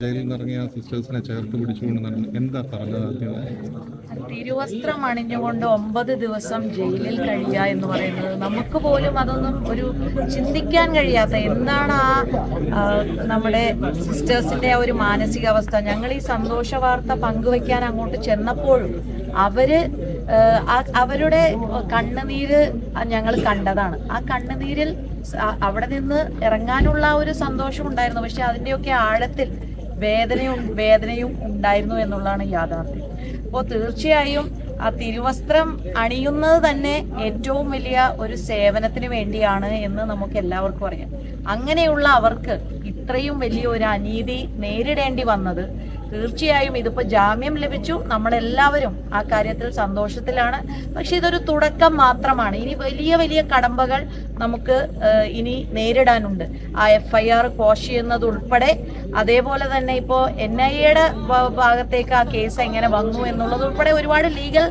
ജയിലിൽ നിന്നിറങ്ങിയ സിസ്റ്റേഴ്സിനെ ചേർത്ത് പിടിച്ചുകൊണ്ട് എന്താ പറഞ്ഞത് തിരുവസ്ത്രം അണിഞ്ഞുകൊണ്ട് ഒമ്പത് ദിവസം ജയിലിൽ കഴിയുക എന്ന് പറയുന്നത് നമുക്ക് പോലും അതൊന്നും ഒരു ചിന്തിക്കാൻ കഴിയാത്ത എന്താണ് ആ നമ്മുടെ സിസ്റ്റേഴ്സിന്റെ ആ ഒരു മാനസികാവസ്ഥ? ഞങ്ങൾ ഈ സന്തോഷ വാർത്ത പങ്കുവെക്കാൻ അങ്ങോട്ട് ചെന്നപ്പോഴും അവർ അവരുടെ കണ്ണുനീര് ഞങ്ങൾ കണ്ടതാണ്. ആ കണ്ണുനീരിൽ അവിടെ നിന്ന് ഇറങ്ങാനുള്ള ഒരു സന്തോഷം ഉണ്ടായിരുന്നു. പക്ഷെ അതിന്റെയൊക്കെ ആഴത്തിൽ വേദനയും വേദനയും ഉണ്ടായിരുന്നു എന്നുള്ളതാണ് യാഥാർത്ഥ്യം. അപ്പോൾ തീർച്ചയായും ആ തിരുവസ്ത്രം അണിയുന്നത് തന്നെ ഏറ്റവും വലിയ ഒരു സേവനത്തിന് വേണ്ടിയാണ് എന്ന് നമുക്ക് എല്ലാവർക്കും അറിയാം. അങ്ങനെയുള്ള അവർക്ക് ഇത്രയും വലിയ ഒരു അനീതി നേരിടേണ്ടി വന്നത് തീർച്ചയായും ഇതിപ്പോൾ ജാമ്യം ലഭിച്ചു. നമ്മളെല്ലാവരും ആ കാര്യത്തിൽ സന്തോഷത്തിലാണ്. പക്ഷെ ഇതൊരു തുടക്കം മാത്രമാണ്. ഇനി വലിയ വലിയ കടമ്പകൾ നമുക്ക് ഇനി നേരിടാനുണ്ട്. ആ എഫ് ഐ ആർ കോഷ് ചെയ്യുന്നത് ഉൾപ്പെടെ അതേപോലെ തന്നെ ഇപ്പോ എൻ ഐ എയുടെ ഭാഗത്തേക്ക് ആ കേസ് എങ്ങനെ വന്നു എന്നുള്ളത് ഉൾപ്പെടെ ഒരുപാട് ലീഗൽ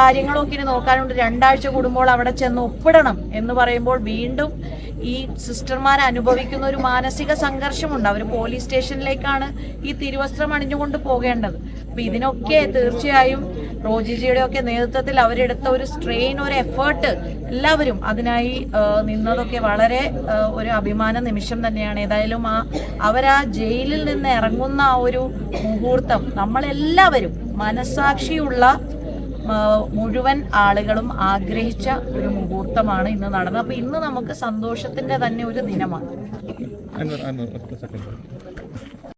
കാര്യങ്ങളൊക്കെ ഇനി നോക്കാനുണ്ട്. രണ്ടാഴ്ച കൂടുമ്പോൾ അവിടെ ചെന്ന് ഒപ്പിടണം എന്ന് പറയുമ്പോൾ വീണ്ടും ഈ സിസ്റ്റർമാർ അനുഭവിക്കുന്ന ഒരു മാനസിക സംഘർഷമുണ്ട്. അവർ പോലീസ് സ്റ്റേഷനിലേക്കാണ് ഈ തിരുവസ്ത്രം അണിഞ്ഞുകൊണ്ട് പോകേണ്ടത്. അപ്പൊ ഇതിനൊക്കെ തീർച്ചയായും റോജിജിയുടെ ഒക്കെ നേതൃത്വത്തിൽ അവരെടുത്ത ഒരു സ്ട്രെയിൻ ഒരു എഫേർട്ട് എല്ലാവരും അതിനായി നിന്നതൊക്കെ വളരെ ഒരു അഭിമാന നിമിഷം തന്നെയാണ്. ഏതായാലും ആ അവരാ ജയിലിൽ നിന്ന് ഇറങ്ങുന്ന ആ ഒരു മുഹൂർത്തം നമ്മളെല്ലാവരും മനസാക്ഷിയുള്ള മുഴുവൻ ആളുകളും ആഗ്രഹിച്ച ഒരു മുഹൂർത്തമാണ് ഇന്ന് നടന്നത്. അപ്പൊ ഇന്ന് നമുക്ക് സന്തോഷത്തിന്റെ തന്നെ ഒരു ദിനമാണ്.